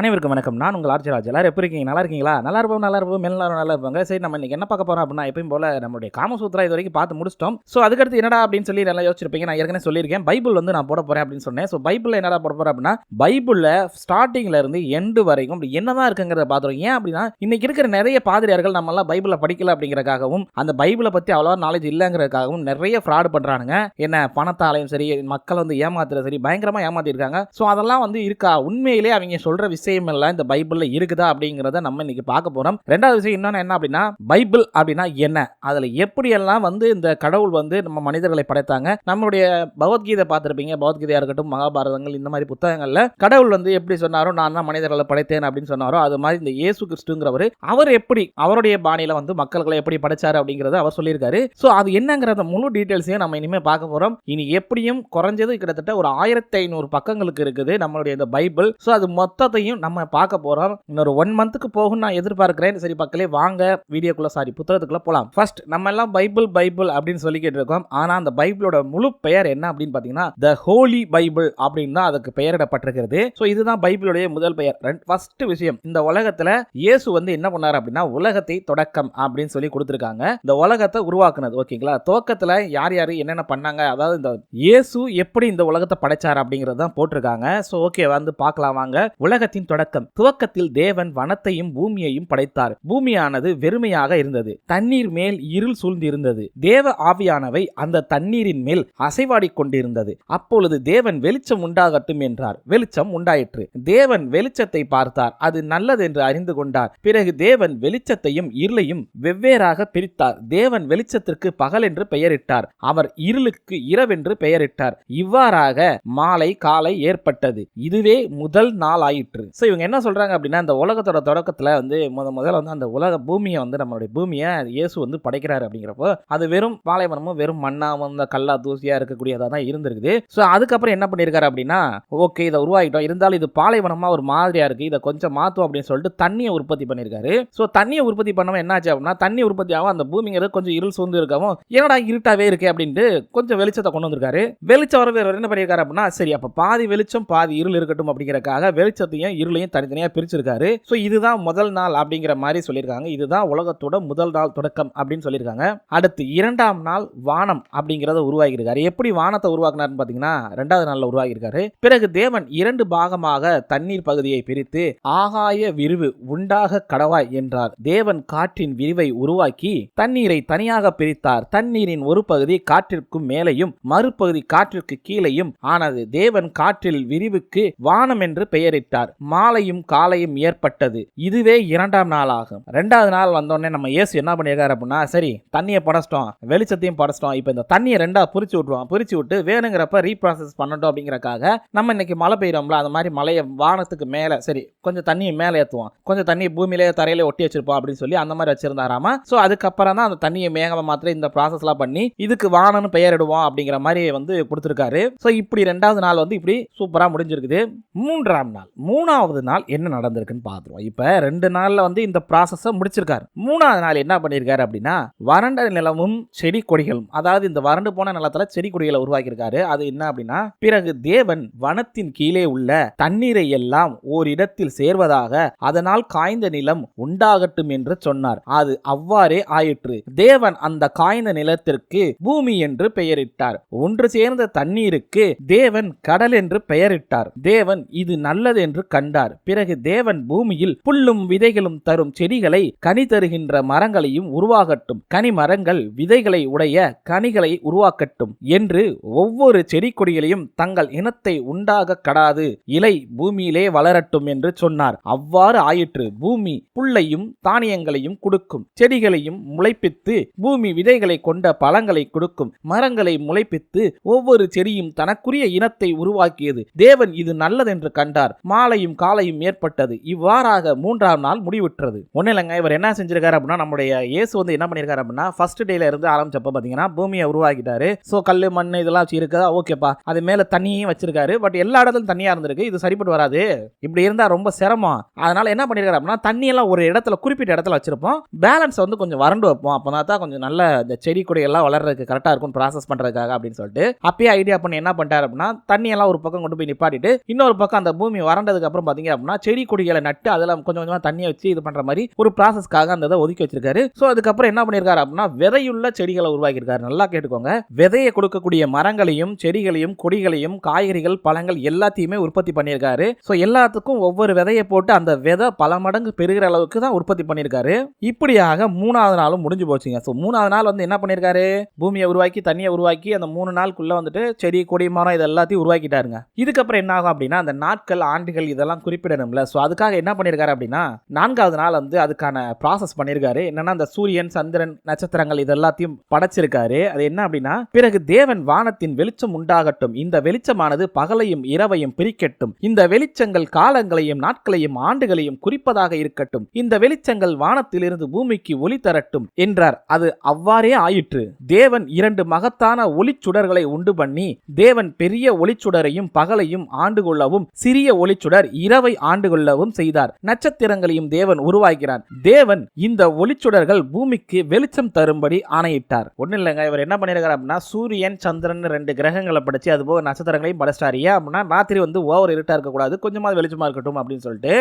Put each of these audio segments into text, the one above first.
அனைவருக்கும் வணக்கம். நான் உங்கள் ஆர்ஜராஜ் எல்லாரும் எப்படி இருக்கீங்க? நல்லா இருக்கீங்களா? நல்லா இருப்போம் நல்லா இருப்போம். எல்லாரும் நல்லா இருப்பாங்க. சரி நம்ம இன்னைக்கு என்ன பார்க்க போகிறோம் அப்படின்னா எப்பயும் போல நம்மளுடைய காமசூத்ரா இது வரைக்கும் பார்த்து முடிச்சிட்டோம். ஸோ அதுக்கடுத்து என்னடா அப்படின்னு சொல்லி நல்லா யோசிச்சிருப்பீங்க. நான் ஏற்கனவே சொல்லியிருக்கேன். பைபிள் வந்து நான் போட போறேன் அப்படின்னு சொன்னேன். ஸோ பைபிளில் என்னடா போட போறேன் அப்படின்னா பைபிளில் ஸ்டார்டிங்ல இருந்து எண்டு வரைக்கும் அப்படி என்னதான் இருக்குங்கிறத பார்த்துருவோம் ஏன் அப்படின்னா இன்னைக்கு இருக்கிற நிறைய பாதிரியார்கள் நம்மளாம் பைபிளில் பைபிளை படிக்கல அப்படிங்கறதுக்காகவும் அந்த பைபிளை பற்றி அவ்வளவா நாலேஜ் இல்லைங்கிறதுக்காகவும் நிறைய ஃப்ராட் பண்றானுங்க. என்ன பணத்தாலையும் சரி மக்கள் வந்து ஏமாத்துறது சரி பயங்கரமாக ஏமாத்திருக்காங்க. ஸோ அதெல்லாம் வந்து இருக்கா? உண்மையிலே அவங்க சொல்ற விஷயம் எல்லாம் இந்த பைபிளில் இருக்குதா அப்படிங்கிறத நம்ம இன்னைக்கு பார்க்க போகிறோம் ரெண்டாவது விஷயம் இன்னொன்று என்ன அப்படின்னா பைபிள் அப்படின்னா என்ன? அதில் எப்படியெல்லாம் வந்து இந்த கடவுள் வந்து நம்ம மனிதர்களை படைத்தாங்க? நம்மளுடைய பகவத்கீதை பார்த்துருப்பீங்க. பகவத்கீதையாக இருக்கட்டும் மகாபாரதங்கள் இந்த மாதிரி புத்தகங்களில் கடவுள் வந்து எப்படி சொன்னாரோ நான் தான் மனிதர்களை படைத்தேன் அப்படின்னு சொன்னாரோ அது மாதிரி இந்த இயேசு கிறிஸ்துங்கிறவர் அவர் எப்படி அவருடைய பாணியில் வந்து மக்கள்களை எப்படி படைச்சார் அப்படிங்கிறத அவர் சொல்லியிருக்காரு. ஸோ அது என்னங்கிறத முழு டீட்டெயில்ஸையும் நம்ம இனிமேல் பார்க்க போகிறோம் இனி எப்படியும் குறைஞ்சது கிட்டத்தட்ட ஒரு ஆயிரத்தி ஐநூறு பக்கங்களுக்கு இருக்குது நம்மளுடைய இந்த பைபிள். ஸோ அது மொத்தத்தையும் நம்ம பார்க்க போறோம். இன்னொரு ஒன் மந்த்துக்கு போகும் நான் எதிர்பார்க்கிறேன். சரி பக்கலே வாங்க. வீடியோக்குள்ளே சாரி புத்தகத்துக்குள்ளே போகலாம் ஃபர்ஸ்ட் நம்ம எல்லாம் பைபிள் பைபிள் அப்படின்னு சொல்லிக்கிட்டு இருக்கோம் ஆனால் அந்த பைபிளோட முழு பெயர் என்ன அப்படின்னு பார்த்தீங்கன்னா த ஹோலி பைபிள் அப்படின்னு தான் அதுக்கு பெயரிடப்பட்டிருக்கிறது. ஸோ இதுதான் பைபிளுடைய முதல் பெயர். ஃபர்ஸ்ட் விஷயம் இந்த உலகத்தில் இயேசு வந்து என்ன பண்ணார் அப்படின்னா உலகத்தை தொடக்கம் அப்படின்னு சொல்லி கொடுத்துருக்காங்க. இந்த உலகத்தை உருவாக்குனது ஓகேங்களா? துவக்கத்தில் யார் யார் என்னென்ன பண்ணாங்க? அதாவது இந்த இயேசு எப்படி இந்த உலகத்தை படைச்சார் அப்படிங்கிறது தான் போட்டிருக்காங்க. ஸோ ஓகே வந்து பார்க்கலாம் வாங்க. உலகத்தின் தொடக்கம். துவக்கத்தில் தேவன் வனத்தையும் பூமியையும் படைத்தார். பூமியானது வெறுமையாக இருந்தது. தண்ணீர் மேல் இருள் சூழ்ந்திருந்தது. தேவ ஆவியானவை அந்த தண்ணீரின் மேல் அசைவாடிக் கொண்டிருந்தது. அப்பொழுது தேவன் வெளிச்சம் உண்டாகட்டும் என்றார். வெளிச்சம் உண்டாயிற்று. தேவன் வெளிச்சத்தை பார்த்தார். அது நல்லது என்று அறிந்து கொண்டார். பிறகு தேவன் வெளிச்சத்தையும் இருளையும் வெவ்வேறாக பிரித்தார். தேவன் வெளிச்சத்திற்கு பகல் என்று பெயரிட்டார். அவர் இருளுக்கு இரவென்று பெயரிட்டார். இவ்வாறாக மாலை காலை ஏற்பட்டது. இதுவே முதல் நாள் ஆயிற்று ஸோ இவங்க என்ன சொல்றாங்க அப்படின்னா இந்த உலகத்தோட தொடக்கத்தில் வந்து முத முதல்ல வந்து அந்த உலக பூமியை வந்து நம்மளுடைய பூமியை இயேசு வந்து படைக்கிறாரு அப்படிங்கிறப்போ அது வெறும் பாலைவனமும் வெறும் மண்ணாகவும் இந்த கல்லா தூசியாக இருக்கக்கூடியதாக தான் இருந்திருக்குது. ஸோ அதுக்கப்புறம் என்ன பண்ணியிருக்காரு அப்படின்னா ஓகே இதை உருவாகிட்டோம் இருந்தாலும் இது பாலைவனமாக ஒரு மாதிரியாக இருக்கு. இதை கொஞ்சம் மாற்றும் அப்படின்னு சொல்லிட்டு தண்ணியை உற்பத்தி பண்ணியிருக்காரு ஸோ தண்ணியை உற்பத்தி பண்ணவும் என்னாச்சு அப்படின்னா தண்ணி உற்பத்தி ஆகும். அந்த பூமிங்கிறது கொஞ்சம் இருள் சூழ்ந்து இருக்கவும் என்னடா இருட்டாவே இருக்கே அப்படின்ட்டு கொஞ்சம் வெளிச்சத்தை கொண்டு வந்திருக்காரு. வெளிச்சம் வர என்ன பண்ணியிருக்காரு அப்படின்னா சரி அப்போ பாதி வெளிச்சம் பாதி இருள் இருக்கட்டும் அப்படிங்கிறக்காக வெளிச்சத்தையும் இருளையும் தனித்தனியா பிரிச்சிருக்காரு. ஸோ இதுதான் முதல் நாள் அப்படிங்கிற மாதிரி சொல்லியிருக்காங்க. இதுதான் உலகத்தோட முதல் நாள் தொடக்கம் அப்படின்னு சொல்லியிருக்காங்க. அடுத்து இரண்டாம் நாள் வானம் அப்படிங்கிறத உருவாகியிருக்காரு எப்படி வானத்தை உருவாக்குனாருன்னு பார்த்தீங்கன்னா ரெண்டாவது நாளில் உருவாகியிருக்காரு பிறகு தேவன் இரண்டு பாகமாக தண்ணீர் பகுதியை பிரித்து ஆகாய விரிவு உண்டாக கடவாய் என்றார். தேவன் காற்றின் விரிவை உருவாக்கி தண்ணீரை தனியாக பிரித்தார். தண்ணீரின் ஒரு பகுதி காற்றிற்கும் மேலேயும் மறுபகுதி காற்றிற்கு கீழேயும் ஆனது தேவன் காற்றில் விரிவுக்கு வானம் என்று பெயரிட்டார். மாலையும் காலையும் ஏற்பட்டது. இதுவே இரண்டாம் நாள் ஆகும். ரெண்டாவது நாள் வந்தோடனே நம்ம இயேசு என்ன பண்ணியிருக்காரு அப்படின்னா சரி தண்ணியை படைச்சிட்டோம் வெளிச்சத்தையும் படைச்சிட்டோம். இப்போ இந்த தண்ணியை ரெண்டா பிரிச்சு விட்டுருவோம். பிரிச்சு விட்டு வேணுங்கிறப்ப ரீப்ராசஸ் பண்ணட்டும் அப்படிங்கிறக்காக நம்ம இன்னைக்கு மழை பெய்யறோம்ல அந்த மாதிரி மலையை வானத்துக்கு மேலே சரி கொஞ்சம் தண்ணியை மேலே ஏற்றுவோம் கொஞ்சம் தண்ணி பூமியிலே தரையில ஒட்டி வச்சிருப்போம் அப்படின்னு சொல்லி அந்த மாதிரி வச்சிருந்தாராமா? ஸோ அதுக்கப்புறம் தான் அந்த தண்ணியை மேகமாக மாத்திர இந்த ப்ராசஸ்லாம் பண்ணி இதுக்கு வானம்னு பெயரிடுவோம் அப்படிங்கிற மாதிரி வந்து கொடுத்துருக்காரு. ஸோ இப்படி ரெண்டாவது நாள் வந்து இப்படி சூப்பராக முடிஞ்சிருக்குது. மூன்றாம் நாள் மூணாவது மூணாவது நாள் என்ன நடந்திருக்குன்னு பார்த்துருவோம். இப்போ ரெண்டு நாளில் வந்து இந்த ப்ராசஸை முடிச்சிருக்காரு. மூணாவது நாள் என்ன பண்ணியிருக்காரு அப்படின்னா வறண்ட நிலமும் செடி கொடிகளும் அதாவது இந்த வறண்டு போன நிலத்தில் செடி கொடிகளை உருவாக்கியிருக்காரு. அது என்ன அப்படின்னா பிறகு தேவன் வனத்தின் கீழே உள்ள தண்ணீரை எல்லாம் ஓரிடத்தில் சேர்வதாக அதனால் காய்ந்த நிலம் உண்டாகட்டும் என்று சொன்னார். அது அவ்வாறே ஆயிற்று. தேவன் அந்த காய்ந்த நிலத்திற்கு பூமி என்று பெயரிட்டார். ஒன்று சேர்ந்த தண்ணீருக்கு தேவன் கடல் என்று பெயரிட்டார். தேவன் இது நல்லது என்று கண்டு கண்டார். பிறகு தேவன் பூமியில் புல்லும் விதைகளும் தரும் செடிகளை கனி தருகின்ற மரங்களையும் உருவாகட்டும். கனி மரங்கள் விதைகளை உடைய கனிகளை உருவாக்கட்டும் என்று ஒவ்வொரு செடி கொடிகளையும் தங்கள் இனத்தை உண்டாக கடாது. இலை பூமியிலே வளரட்டும் என்று சொன்னார். அவ்வாறு ஆயிற்று. பூமி புல்லையும் தானியங்களையும் கொடுக்கும். செடிகளையும் முளைப்பித்து பூமி விதைகளை கொண்ட பழங்களை கொடுக்கும். மரங்களை முளைப்பித்து ஒவ்வொரு செடியும் தனக்குரிய இனத்தை உருவாக்கியது. தேவன் இது நல்லதென்று கண்டார். மாலையும் காலையும் ஏற்பட்டது. இவ்வாறாக மூன்றாம் நாள் முடிவுற்றது. ஒன்றும் இல்லைங்க இவர் என்ன செஞ்சிருக்காரு அப்படின்னா நம்முடைய இயேசு வந்து என்ன பண்ணியிருக்காரு அப்படின்னா ஃபர்ஸ்ட் டேல இருந்து ஆரம்பிச்சப்ப பார்த்தீங்கன்னா பூமியை உருவாக்கிட்டாரு. ஸோ கல் மண் இதெல்லாம் வச்சு இருக்கா? ஓகேப்பா அது மேலே தண்ணியும் வச்சிருக்காரு. பட் எல்லா இடத்துலையும் தண்ணியாக இருந்திருக்கு. இது சரிப்பட்டு வராது. இப்படி இருந்தால் ரொம்ப சிரமம். அதனால என்ன பண்ணிருக்காரு அப்படின்னா தண்ணியெல்லாம் ஒரு இடத்துல குறிப்பிட்ட இடத்துல வச்சிருப்போம். பேலன்ஸ் வந்து கொஞ்சம் வறண்டு வைப்போம். அப்போ தான் கொஞ்சம் நல்ல இந்த செடி கொடியெல்லாம் வளர்றதுக்கு கரெக்டாக இருக்கும் ப்ராசஸ் பண்ணுறதுக்காக அப்படின்னு சொல்லிட்டு அப்பயே ஐடியா பண்ணி என்ன பண்ணிட்டாரு அப்படின்னா தண்ணியெல்லாம் ஒரு பக்கம் கொண்டு போய் நிப்பாட்டிட்டு இன்னொரு பக்கம் அந்த பூமி வறண்டதுக்கு அப்புறம் அதுக்கப்புறம் பாத்தீங்க அப்படின்னா செடி கொடிகளை நட்டு அதில் கொஞ்சம் கொஞ்சமாக தண்ணியை வச்சு இது பண்ற மாதிரி ஒரு ப்ராசஸ்க்காக அந்த இதை ஒதுக்கி வச்சிருக்காரு. ஸோ அதுக்கப்புறம் என்ன பண்ணியிருக்காரு அப்படின்னா விதையுள்ள செடிகளை உருவாக்கியிருக்காரு. நல்லா கேட்டுக்கோங்க. விதையை கொடுக்கக்கூடிய மரங்களையும் செடிகளையும் கொடிகளையும் காய்கறிகள் பழங்கள் எல்லாத்தையுமே உற்பத்தி பண்ணியிருக்காரு. ஸோ எல்லாத்துக்கும் ஒவ்வொரு விதையை போட்டு அந்த விதை பல மடங்கு பெருகிற அளவுக்கு தான் உற்பத்தி பண்ணியிருக்காரு. இப்படியாக மூணாவது நாளும் முடிஞ்சு போச்சுங்க. ஸோ மூணாவது நாள் வந்து என்ன பண்ணியிருக்காரு? பூமியை உருவாக்கி தண்ணியை உருவாக்கி அந்த மூணு நாளுக்குள்ள வந்துட்டு செடி கொடி மரம் இது எல்லாத்தையும் உருவாக்கிட்டாருங்க. இதுக்கப்புறம் என்ன ஆகும் அப்படின்னா அந்த நாட்கள் ஆண்டுகள் இதெல்லாம் அதெல்லாம் குறிப்பிடணும்ல. ஸோ அதுக்காக என்ன பண்ணியிருக்காரு அப்படின்னா நான்காவது நாள் வந்து அதுக்கான ப்ராசஸ் பண்ணியிருக்காரு என்னன்னா அந்த சூரியன் சந்திரன் நட்சத்திரங்கள் இது எல்லாத்தையும் படைச்சிருக்காரு. அது என்ன அப்படின்னா பிறகு தேவன் வானத்தின் வெளிச்சம் உண்டாகட்டும். இந்த வெளிச்சமானது பகலையும் இரவையும் பிரிக்கட்டும். இந்த வெளிச்சங்கள் காலங்களையும் நாட்களையும் ஆண்டுகளையும் குறிப்பதாக இருக்கட்டும். இந்த வெளிச்சங்கள் வானத்திலிருந்து பூமிக்கு ஒளி தரட்டும் என்றார். அது அவ்வாறே ஆயிற்று. தேவன் இரண்டு மகத்தான ஒளிச்சுடர்களை உண்டு பண்ணி தேவன் பெரிய ஒளிச்சுடரையும் பகலையும் ஆண்டு கொள்ளவும் சிறிய ஒளிச்சுடர் இரவை ஆண்டு கொள்ளவும் செய்தார். நட்சத்திரங்களையும் தேவன் உருவாக்கிறார் தேவன் இந்த ஒளிச்சுடர்கள் பூமிக்கு வெளிச்சம் தரும்படி ஆணையிட்டார். ஒன்றும் இல்லைங்க இவர் என்ன பண்ணியிருக்காரு அப்படின்னா சூரியன் சந்திரன் ரெண்டு கிரகங்களை படிச்சு அது போக நட்சத்திரங்களையும் படைச்சிட்டாரு. ஏன் அப்படின்னா ராத்திரி வந்து ஓவர் இருட்டா இருக்கக்கூடாது கொஞ்சமாவது வெளிச்சமா இருக்கட்டும் அப்படின்னு சொல்லிட்டு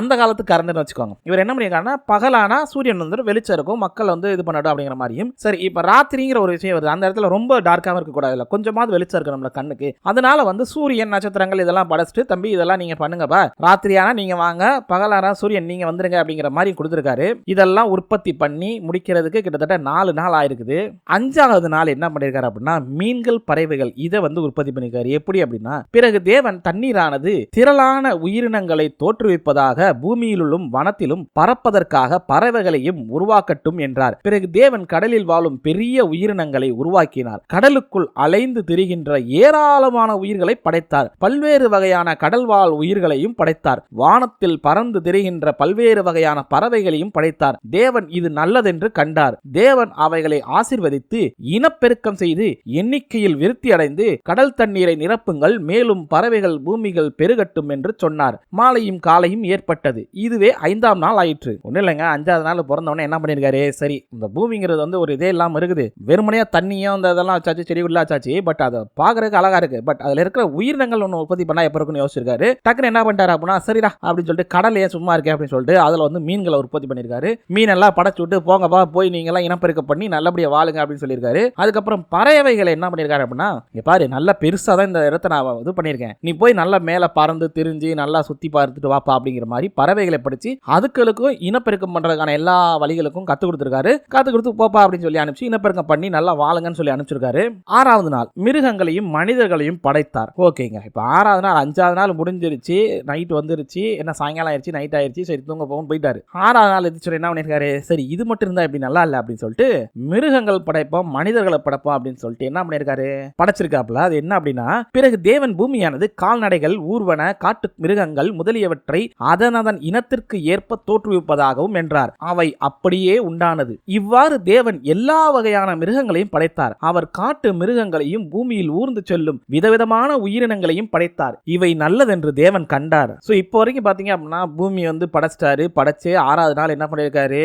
அந்த காலத்து கரண்ட்னு வச்சுக்கோங்க. இவர் என்ன பண்ணியிருக்காருன்னா பகலானா சூரியன் வந்து வெளிச்சம் இருக்கும் மக்கள் வந்து இது பண்ணட்டும் அப்படிங்கிற மாதிரியும். சரி இப்போ ராத்திரிங்கிற ஒரு விஷயம் வருது. அந்த இடத்துல ரொம்ப டார்க்காகவும் இருக்கக்கூடாது இல்லை கொஞ்சமாவது வெளிச்சம் இருக்கு நம்மள கண்ணுக்கு. அதனால வந்து சூரியன் நட்சத்திரங்கள் இதெல்லாம் படைச்சிட்டு தம்பி இதெல்லாம் நீங்கள் பண்ணுங்க பண்ணுங்கப்பா ராத்திரியான நீங்க வாங்க பகலாரா சூரியன் நீங்க வந்துருங்க அப்படிங்கிற மாதிரி கொடுத்துருக்காரு. இதெல்லாம் உற்பத்தி பண்ணி முடிக்கிறதுக்கு கிட்டத்தட்ட நாலு நாள் ஆயிருக்குது. அஞ்சாவது நாள் என்ன பண்ணிருக்காரு அப்படின்னா மீன்கள் பறவைகள் இதை வந்து உற்பத்தி பண்ணிருக்காரு. எப்படி அப்படின்னா பிறகு தேவன் தண்ணீரானது திரளான உயிரினங்களை தோற்றுவிப்பதாக பூமியிலும் வனத்திலும் பறப்பதற்காக பறவைகளையும் உருவாக்கட்டும் என்றார். பிறகு தேவன் கடலில் வாழும் பெரிய உயிரினங்களை உருவாக்கினார். கடலுக்குள் அலைந்து திரிகின்ற ஏராளமான உயிர்களை படைத்தார். பல்வேறு வகையான கடல்வாழ் உயிர்களையும் படைத்தார். வானத்தில் பறந்து திரிகின்ற பல்வேறு வகையான பறவைகளையும் படைத்தார். தேவன் இது நல்லதென்று கண்டார். தேவன் அவைகளை ஆசிர்வதித்து இனப்பெருக்கம் செய்து எண்ணிக்கையில் விருத்தி அடைந்து கடல் தண்ணீரை நிரப்புங்கள் மேலும் பறவைகள் பூமிகள் பெருகட்டும் என்று சொன்னார். மாலையும் காலையும் ஏற்பட்டது. இதுவே ஐந்தாம் நாள் ஆயிற்று. ஒன்றும் இல்லைங்க அஞ்சாவது நாள் பிறந்தவொடனே என்ன பண்ணியிருக்காரு? சரி இந்த பூமிங்கிறது வந்து ஒரு இதே இல்லாமல் இருக்குது. வெறுமனையா தண்ணியும் அந்த இதெல்லாம் வச்சாச்சு செடி உள்ளாச்சாச்சு பட் அதை பார்க்கறதுக்கு அழகா இருக்கு. பட் அதில் இருக்கிற உயிரினங்கள் ஒன்று உற்பத்தி பண்ணா எப்போ இருக்குன்னு யோசிச்சிருக்காரு. டக்குன்னு என்ன பண்ணிட்டாரு அப்படின்னா சரிடா அப்படின்னு சொல்லிட்டு கடலையே சும்மா இருக்கேன் அப்படின்னு சொல்லிட்டு அதில் வந்து மீன்களை உற்பத்தி பண்ணியிருக்காரு. மீனெல்லாம் படைச்சு விட்டு போங்கப்பா போய் நீங்களாம் இனப்பெருக்கம் பண்ணி நல்லபடியாக வாழுங்க அப்படின்னு சொல்லியிருக்காரு. அதுக்கப்புறம் பறவைகளை என்ன பண்ணியிருக்காரு அப்படின்னா இங்க பாரு நல்லா பெருசாக தான் இந்த இடத்த நான் இது பண்ணியிருக்கேன். நீ போய் நல்லா மேலே பறந்து திரிஞ்சு நல்லா சுற்றி பார்த்துட்டு வாப்பா அப்படிங்கிற மாதிரி பறவைகளை படித்து அதுகளுக்கும் இனப்பெருக்கம் பண்ணுறதுக்கான எல்லா வழிகளுக்கும் கற்றுக் கொடுத்துருக்காரு. கற்றுக் கொடுத்து போப்பா அப்படின்னு சொல்லி அனுப்பிச்சு இனப்பெருக்கம் பண்ணி நல்லா வாழுங்கன்னு சொல்லி அனுப்பிச்சிருக்காரு. ஆறாவது நாள் மிருகங்களையும் மனிதர்களையும் படைத்தார். ஓகேங்க. இப்போ ஆறாவது நாள் அஞ்சாவது நாள் முடிஞ்சிருச்சு. நைட் வந்துருச்சு. என்ன சாயங்காலம் ஆயிடுச்சு நைட் ஆயிடுச்சு சரி தூங்க போகும் போயிட்டாரு. ஆறாவது நாள் எதிர்த்து என்ன பண்ணியிருக்காரு சரி இது மட்டும் இருந்தா இப்படி நல்லா இல்லை அப்படின்னு சொல்லிட்டு மிருகங்கள் படைப்போம் மனிதர்களை படைப்போம் அப்படின்னு சொல்லிட்டு என்ன பண்ணியிருக்காரு படைச்சிருக்காப்புல. அது என்ன அப்படின்னா பிறகு தேவன் பூமியானது கால்நடைகள் ஊர்வன காட்டு மிருகங்கள் முதலியவற்றை அதன் அதன் இனத்திற்கு ஏற்ப தோற்றுவிப்பதாகவும் என்றார் அவை அப்படியே உண்டானது. இவ்வாறு தேவன் எல்லா வகையான மிருகங்களையும் படைத்தார். அவர் காட்டு மிருகங்களையும் பூமியில் ஊர்ந்து செல்லும் விதவிதமான உயிரினங்களையும் படைத்தார். இவை நல்லதென்று தேவன் கண்டார். சோ இப்போ வரைக்கும் பார்த்தீங்க அப்படின்னா பூமி வந்து படைச்சிட்டாரு. படைச்சு ஆறாவது நாள் என்ன பண்ணியிருக்காரு?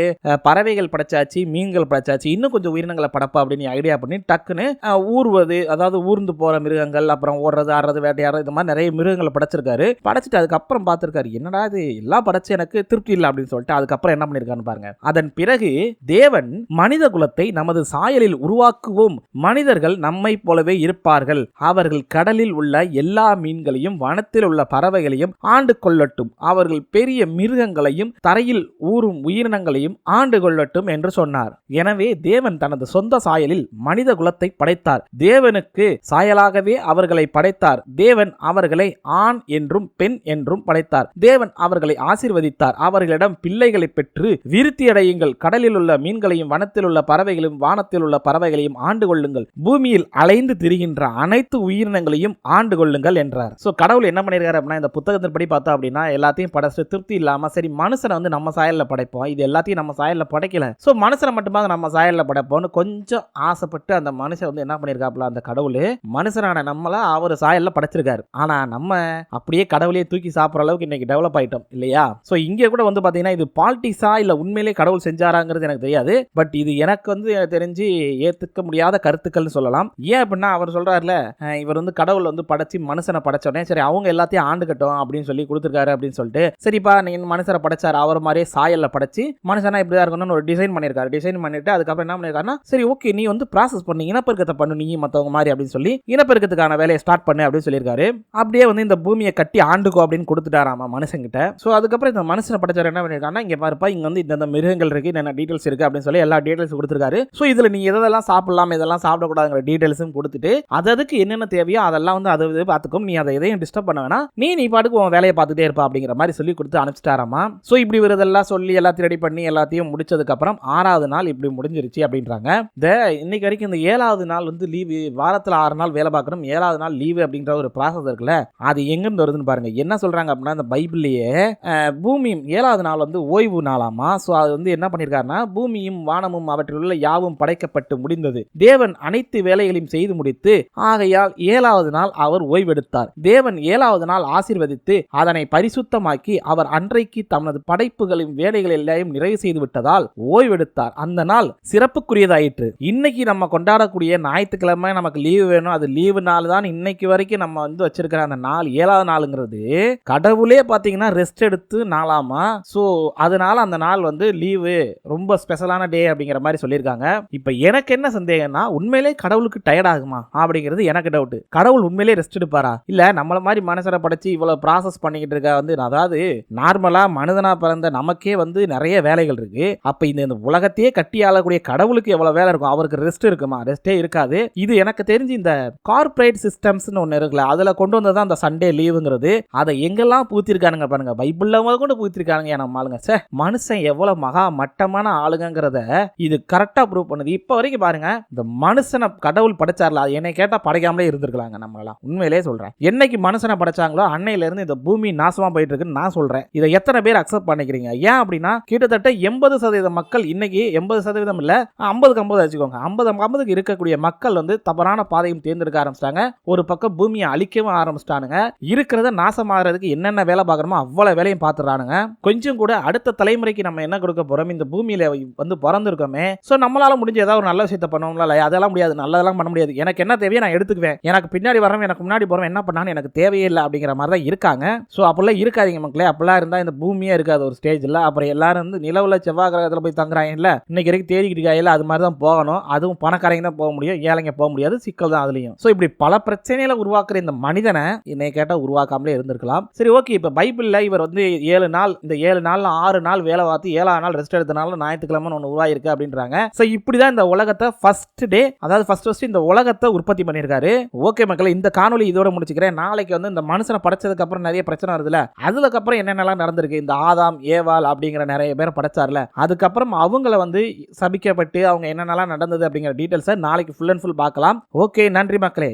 பறவைகள் படைச்சாச்சு மீன்கள் படைச்சாச்சு. இன்னும் கொஞ்சம் உயிரினங்களை படைப்பா அப்படின்னு ஐடியா பண்ணி டக்குன்னு ஊர்வது அதாவது ஊர்ந்து போகிற மிருகங்கள் அப்புறம் ஓடுறது ஆடுறது வேட்டையாடுறது இந்த மாதிரி நிறைய மிருகங்களை படைச்சிருக்காரு. படைச்சிட்டு அதுக்கப்புறம் பார்த்துருக்காரு என்னடா இது? எல்லாம் படைச்சு எனக்கு திருப்தி இல்லை அப்படின்னு சொல்லிட்டு அதுக்கப்புறம் என்ன பண்ணியிருக்காருன்னு பாருங்க. அதன் பிறகு தேவன் மனித குலத்தை நமது சாயலில் உருவாக்குவோம். மனிதர்கள் நம்மை போலவே இருப்பார்கள். அவர்கள் கடலில் உள்ள எல்லா மீன்களையும் வனத்தில் உள்ள பறவைகளையும் ஆண்டு கொள்ளட்டும் அவர்கள் பெரிய மிருகங்களையும் தரையில் ஊறும் உயிரினங்களையும் ஆண்டு கொள்ளட்டும் என்று சொன்னார். எனவே தேவன் தனது சொந்த சாயலில் மனித குலத்தை படைத்தார். தேவனுக்கு சாயலாகவே அவர்களை படைத்தார். தேவன் அவர்களை ஆண் என்றும் பெண் என்றும் படைத்தார். தேவன் அவர்களை ஆசீர்வதித்தார். அவர்களிடம் பிள்ளைகளை பெற்று விருத்தியடையுங்கள். கடலில் உள்ள மீன்களையும் வனத்தில் உள்ள பறவைகளையும் வானத்தில் உள்ள பறவைகளையும் ஆண்டு கொள்ளுங்கள் பூமியில் அலைந்து திரிகின்ற அனைத்து உயிரினங்களையும் ஆண்டு கொள்ளுங்கள் என்றார். சோ கடவுள் என்ன பண்ணியிருக்காரு அப்படின்னா இந்த புத்தக படி பார்த்தோம் அப்படின்னா எல்லாத்தையும் படைச்சு திருப்தி இல்லாம சரி மனுஷனை வந்து நம்ம சாயல்ல படைப்போம். இது எல்லாத்தையும் நம்ம சாயல்ல படைக்கல. சோ மனுஷனை மட்டுமாக நம்ம சாயல்ல படைப்போம்னு கொஞ்சம் ஆசைப்பட்டு அந்த மனுஷன் வந்து என்ன பண்ணியிருக்காப்புல அந்த கடவுள் மனுஷனான நம்மளை அவர் சாயல்ல படைச்சிருக்காரு. ஆனா நம்ம அப்படியே கடவுளையே தூக்கி சாப்பிட்ற அளவுக்கு இன்னைக்கு டெவலப் ஆயிட்டோம் இல்லையா? சோ இங்கே கூட வந்து பாத்தீங்கன்னா இது பாலிட்டிக்ஸா இல்லை உண்மையிலே கடவுள் செஞ்சாராங்கிறது எனக்கு தெரியாது. பட் இது எனக்கு வந்து தெரிஞ்சு ஏற்றுக்க முடியாத கருத்துக்கள்னு சொல்லலாம். ஏன் அப்படின்னா அவர் சொல்கிறாருல இவர் வந்து கடவுள் வந்து படைச்சு மனுஷனை படைச்ச உடனே சரி அவங்க எல்லாத்தையும் ஆண்டுகட்டும். அப்படின்னு சொல்லி கொடுத்துருக்காரு அப்படின்னு சொல்லிட்டு சரிப்பா நீ மனுஷரை படைச்சாரு அவர் மாதிரியே சாயல்ல படைச்சு மனுஷனா இப்படிதான் இருக்கணும்னு ஒரு டிசைன் பண்ணியிருக்காரு. டிசைன் பண்ணிட்டு அதுக்கப்புறம் என்ன பண்ணியிருக்காருன்னா சரி ஓகே நீ வந்து ப்ராசஸ் பண்ணி இனப்பெருக்கத்தை பண்ணு நீ மற்றவங்க மாதிரி அப்படின்னு சொல்லி இனப்பெருக்கத்துக்கான வேலையை ஸ்டார்ட் பண்ணு அப்படின்னு சொல்லியிருக்காரு. அப்படியே வந்து இந்த பூமியை கட்டி ஆண்டுக்கோ அப்படின்னு கொடுத்துட்டாராமா மனுஷங்கிட்ட ஸோ அதுக்கப்புறம் இந்த மனுஷனை படைச்சவர் என்ன பண்ணியிருக்காங்கன்னா இங்கே பாருப்பா இங்கே வந்து இந்த மிருகங்கள் இருக்கு என்னென்ன டீட்டெயில்ஸ் இருக்குது அப்படின்னு சொல்லி எல்லா டீட்டெயில்ஸ் கொடுத்துருக்காரு. ஸோ இதில் நீ எதெல்லாம் சாப்பிடலாம் இதெல்லாம் சாப்பிடக்கூடாதுங்கிற டீட்டெயில்ஸும் கொடுத்துட்டு அதுக்கு என்னென்ன தேவையோ அதெல்லாம் வந்து அது பார்த்துக்கும். நீ அதை எதையும் டிஸ்டர்ப் பண்ண வேணா நீ நீ பாட்டுக்கு உன் வேலையை பார்த்துட்டே இருப்பா அப்படிங்கிற மாதிரி சொல்லி கொடுத்து அனுப்பிச்சிட்டாராமா. ஸோ இப்படி விருதெல்லாம் இதெல்லாம் சொல்லி எல்லாத்தையும் ரெடி பண்ணி எல்லாத்தையும் முடிச்சதுக்கப்புறம் ஆறாவது நாள் இப்படி முடிஞ்சிருச்சு அப்படின்றாங்க. இந்த இன்னைக்கு வரைக்கும் இந்த ஏழாவது நாள் வந்து லீவு வாரத்தில் ஆறு நாள் வேலை பார்க்கணும் ஏழாவது நாள் லீவு அப்படின்ற ஒரு ப்ராசஸ் இருக்குல்ல அது எங்கேருந்து வருதுன்னு பாருங்க. என்ன சொல்றாங்க அப்படின்னா இந்த பைபிள்லேயே பூமி ஏழாவது நாள் வந்து ஓய்வு நாளாமா? ஸோ அது வந்து என்ன பண்ணியிருக்காருன்னா பூமியும் வானமும் அவற்றில் உள்ள யாவும் படைக்கப்பட்டு முடிந்தது. தேவன் அனைத்து வேலைகளையும் செய்து முடித்து ஆகையால் ஏழாவது நாள் அவர் ஓய்வெடுத்தார். தேவன் ஏழாவது நாள் ஆசீர்வதித்து அதனை பரிசுத்தமாக்கி அவர் அன்றைக்கு தமது படைப்புகளின் வேலைகள் எல்லாம் நிறைவு செய்து விட்டதால் ஓய்வெடுத்தார். அந்த நாள் சிறப்புக்குரியதாயிற்று. இன்னைக்கு நம்ம கொண்டாடக்கூடிய ஞாயிற்றுக்கிழமை நமக்கு லீவு வேணும். அது லீவு நாள் தான் இன்னைக்கு வரைக்கும் நம்ம வந்து வச்சிருக்கிற அந்த நாள் ஏழாவது நாளுங்கிறது கடவுளே பார்த்தீங்கன்னா ரெஸ்ட் எடுத்து நாளாமா? ஸோ அதனால அந்த நாள் வந்து லீவு ரொம்ப ஸ்பெஷலான டே அப்படிங்கிற மாதிரி சொல்லியிருக்காங்க. இப்போ எனக்கு என்ன சந்தேகம்னா உண்மையிலே கடவுளுக்கு டயர்ட் ஆகுமா? அப்படிங்கிறது எனக்கு டவுட் கடவுள் உண்மையிலே ரெஸ்ட் எடுப்பாரா? இல்லை நம்மள மாதிரி மனசரை படைச்சு இவ்வளவு ப்ராசஸ் பண்ணிக்கிட்டு இருக்க வந்து அதாவது நார்மலாக மனிதனாக பிறந்த நமக்கே வந்து நிறைய வேலைகள் இருக்கு. அப்போ இந்த இந்த உலகத்தையே கட்டி ஆளக்கூடிய கடவுளுக்கு எவ்வளோ வேலை இருக்கும்? அவருக்கு ரெஸ்ட் இருக்குமா? ரெஸ்ட்டே இருக்காது. இது எனக்கு தெரிஞ்சு இந்த கார்ப்பரேட் சிஸ்டம்ஸ்னு ஒன்று இருக்குல்ல அதில் கொண்டு வந்தது அந்த சண்டே லீவுங்கிறது அதை எங்கெல்லாம் பூத்திருக்கானுங்க பாருங்க பைபிளில் கொண்டு பூத்திருக்கானுங்க நம்ம ஆளுங்க? சே மனுஷன் எவ்வளோ மகா மட்டமான ஆளுங்கிறத இது கரெக்டாக ப்ரூவ் பண்ணுது. இப்போ வரைக்கும் பாருங்க இந்த மனுஷனை கடவுள் படைச்சார்ல அது என்னை கேட்டால் படைக்காமலே இருந்திருக்கலாங்க நம்மளாம் உண்மையிலே சொல்கிறேன் என்னைக்கு மனுஷனை படைச்சாங்களோ அன்னையிலேருந்து இந்த பூமி நாசமா போயிட்டு இருக்குன்னு நான் சொல்றேன். இதை எத்தனை பேர் அக்செப்ட் பண்ணிக்கிறீங்க? ஏன் அப்படின்னா கிட்டத்தட்ட எண்பது சதவீத மக்கள் இன்னைக்கு எண்பது சதவீதம் இல்ல ஐம்பதுக்கு ஐம்பது வச்சுக்கோங்க. ஐம்பது ஐம்பதுக்கு இருக்கக்கூடிய மக்கள் வந்து தவறான பாதையும் தேர்ந்தெடுக்க ஆரம்பிச்சிட்டாங்க. ஒரு பக்கம் பூமியை அழிக்கவும் ஆரம்பிச்சிட்டானுங்க. இருக்கிறத நாசமாகறதுக்கு என்னென்ன வேலை பார்க்கணுமோ அவ்வளவு வேலையும் பார்த்துறானுங்க கொஞ்சம் கூட அடுத்த தலைமுறைக்கு நம்ம என்ன கொடுக்க போறோம் இந்த பூமியில வந்து பிறந்திருக்கோமே. ஸோ நம்மளால முடிஞ்ச ஏதாவது ஒரு நல்ல விஷயத்தை பண்ணுவோம்ல அதெல்லாம் முடியாது நல்லதெல்லாம் பண்ண முடியாது. எனக்கு என்ன தேவையோ நான் எடுத்துக்குவேன். எனக்கு பின்னாடி வரவன் எனக்கு முன்னாடி போகிறவன் என்ன பண்ணான்னு எனக்கு தேவையே இல்லை அப்படிங்கிற மாதிரி தான் இருக்காங்க. ஸோ அப்போல்லாம் இருக்காதீங்க மக்களே. அப்போல்லாம் இருந்தால் இந்த பூமியே இருக்காது ஒரு ஸ்டேஜில். அப்புறம் எல்லாரும் வந்து நிலவுல செவ்வாய் கிரகத்தில் போய் தங்குறாங்கல்ல. இன்னைக்கு வரைக்கும் தேடிக்கிட்டு இருக்காங்கல்ல அது மாதிரி தான் போகணும். அதுவும் பணக்காரங்க தான் போக முடியும் ஏழைங்க போக முடியாது சிக்கல் தான் அதுலயும். ஸோ இப்படி பல பிரச்சனைகளை உருவாக்குற இந்த மனிதனை என்னை கேட்டால் உருவாக்காமலே இருந்திருக்கலாம். சரி ஓகே இப்போ பைபிளில் இவர் வந்து ஏழு நாள் இந்த ஏழு நாள்ல ஆறு நாள் வேலை பார்த்து ஏழாம் நாள் ரெஸ்ட் எடுத்தனால ஞாயிற்றுக்கிழமை ஒன்று உருவாயிருக்கு அப்படின்றாங்க. ஸோ இப்படி தான் இந்த உலகத்தை ஃபர்ஸ்ட் டே அதாவது ஃபர்ஸ்ட் ஃபர்ஸ்ட் இந்த உலகத்தை உற்பத்தி பண்ணியிருக்காரு. ஓகே மக்களை இந்த காணொலி இதோட முடிச்சுக்கிறேன். நாளைக்கு வந்து இந்த மனுஷனை படைச்சதுக்கு அப்புறம் நிறைய பிரச்சனை வருதுல அதுக்கப்புறம் என்னென்னலாம் நடந்திருக்கு? இந்த ஆதாம் ஏவால் அப்படிங்கிற நிறைய பேர் படைச்சார்ல. அதுக்கப்புறம் அவங்கள வந்து சபிக்கப்பட்டு அவங்க என்னென்னலாம் நடந்தது அப்படிங்கிற டீட்டெயில்ஸை நாளைக்கு ஃபுல் அண்ட் ஃபுல் பார்க்கலாம். ஓகே நன்றி மக்களே.